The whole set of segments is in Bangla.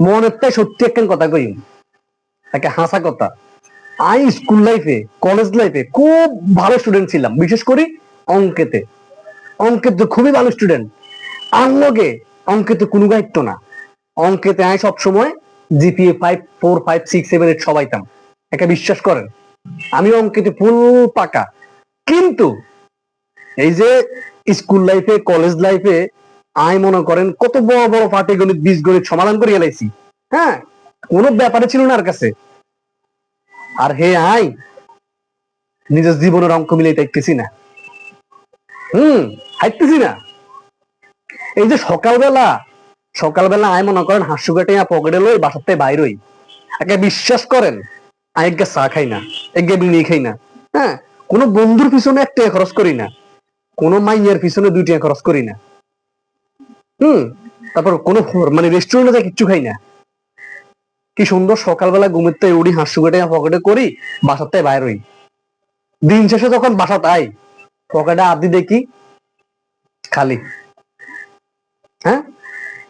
মনের তাই সত্যি একখান কথা কই? একটা হাসা কথা। আমি স্কুল লাইফে কলেজ লাইফে খুব ভালো স্টুডেন্ট ছিলাম, বিশেষ করে অঙ্কেতে। অঙ্কে তো খুবই ভালো স্টুডেন্ট আঙ্গকে অঙ্কেতে কোনো দায়িত্ব না। অঙ্কেতে আমি সবসময় GPA five four five six seven eight সবাইতাম। একটা বিশ্বাস করেন? আমি অঙ্কেতে ফুল পাকা। কিন্তু এই যে স্কুল লাইফে কলেজ লাইফে আই মনে করেন, কত বড় বড় পাটি গণিত, বীজ গণিত সমাধান করে এলাইছি। হ্যাঁ কোনো ব্যাপারে ছিল না আর কাছে। আর হে আই, নিজের জীবনের অঙ্ক মিলে দেখতেছি না। হুম হাইতেছি না। এই যে সকালবেলা সকালবেলা আয় মনে করেন, হাসু কাটে পকেটে লই, বাসাতে বাইরই একে বিশ্বাস করেন একে চা খাই না, একে বিড়ি খাই না। হ্যাঁ কোনো বন্ধুর পিছনে একটা খরচ করি না। কোনো মাইয়ের পিছনে দুইটা খরচ করি না। হুম, তারপর কোনো মানে রেস্টুরেন্টে যা কিচ্ছু খাই না। কি সুন্দর সকালবেলা ঘুমেতে উড়ি হাঁসু কেটে পকেটে করি বাসাতে বাইর হই। দিন শেষে যখন বাসাতে আই পকেটে আদি দেখি, খালি। হ্যাঁ?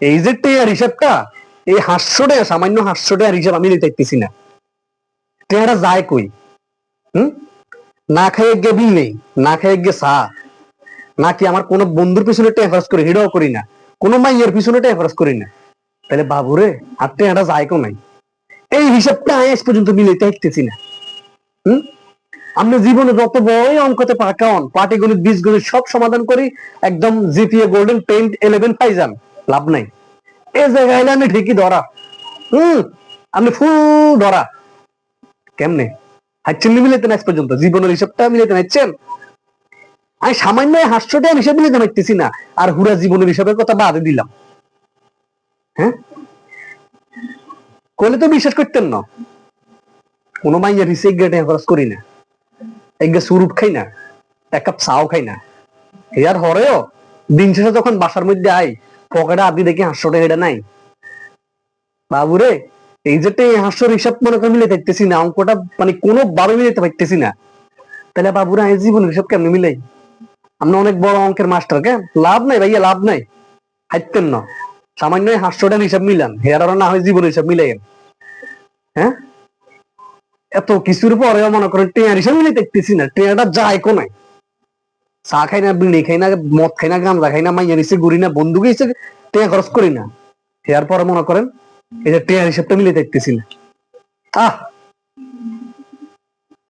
এই যে টেয়ার হিসাবটা, এই হাস্য টাকা সামান্য হাস্য টাকার হিসাব আমি দেখতেছি না। টেয়ারা যায় কই? হুম? না খাইয়ে গে বিল নেই, না খাইয়ে গে সা নাকি আমার কোনো বন্ধুর পিছনে টেয়া করি হিডাও করি না। কোনো মাইয়ের পিছনে টেয়া খরচ করি না। তাহলে বাবুরে আর টেয়াটা যায় কেউ নাই। এই হিসাবটা আমি আজ পর্যন্ত মিলাইতে শিখতেছি না। হুম? আমরা জীবনে যত বড়ই অঙ্কতে পাকান পাটিগণিত বীজগণিত সব সমাধান করি, একদম জিপিএ, গোল্ডেন টেন ইলেভেন পাইজান লাভ নাই। এই জায়গায় আমি ঠিকই ধরা। হুম? আমি ফুল ধরা। কেমনে? হাইছেন মিলাইতে না আজ পর্যন্ত? জীবনের হিসাবটা মিলাইতে নাইছেন আমি সামান্য এই হাস্যটা হিসাব মিলাইতে পারতেছি না। আর হুরা জীবনের হিসাবের কথা বাদে দিলাম। হ্যাঁ? কইলে তো বিশ্বাস করতেন না। কোনো মাইয়ার হিসে গেটে খরচ করি না। এগে সুরুপ খাই না। এক কাপ চাও খাই না। ইয়ার হরেও, দিন শেষে যখন বাসার মধ্যে আই, পকেটে আদি দেখি হাস্য এটা নাই। বাবুরে, এই যে হাস্যর হিসাব মনে করে মিলে দেখতেছি না, অঙ্কটা মানে কোনো ভাবে মিলাতে পারতেছি না। তাহলে বাবুরা এই জীবন হিসাব কেমনে মিলাই আমরা অনেক বড় অঙ্কের মাস্টার, কে? লাভ নাই ভাইয়া, লাভ নাই। হাইতেন না। সামান্য হাস্যটার হিসাব মিলান। হেয়ার না হয় জীবন হিসাব মিলাই হ্যাঁ? এত কিছুর পরেও মনে করেন টেয়ার হিসাব মিলে দেখতেছি না। টেয়ারটা যায় কো নাই চা খাই না, বিড়ি খাই না, মদ খাই না, গাঁজা খাই না, মাইয়া নিচে ঘুরি না বন্ধু গেছে টেয়া খরচ করি না। হেয়ার পরে মনে করেন এই যে টেয়ার হিসাবটা মিলে দেখতেছি না। আহ!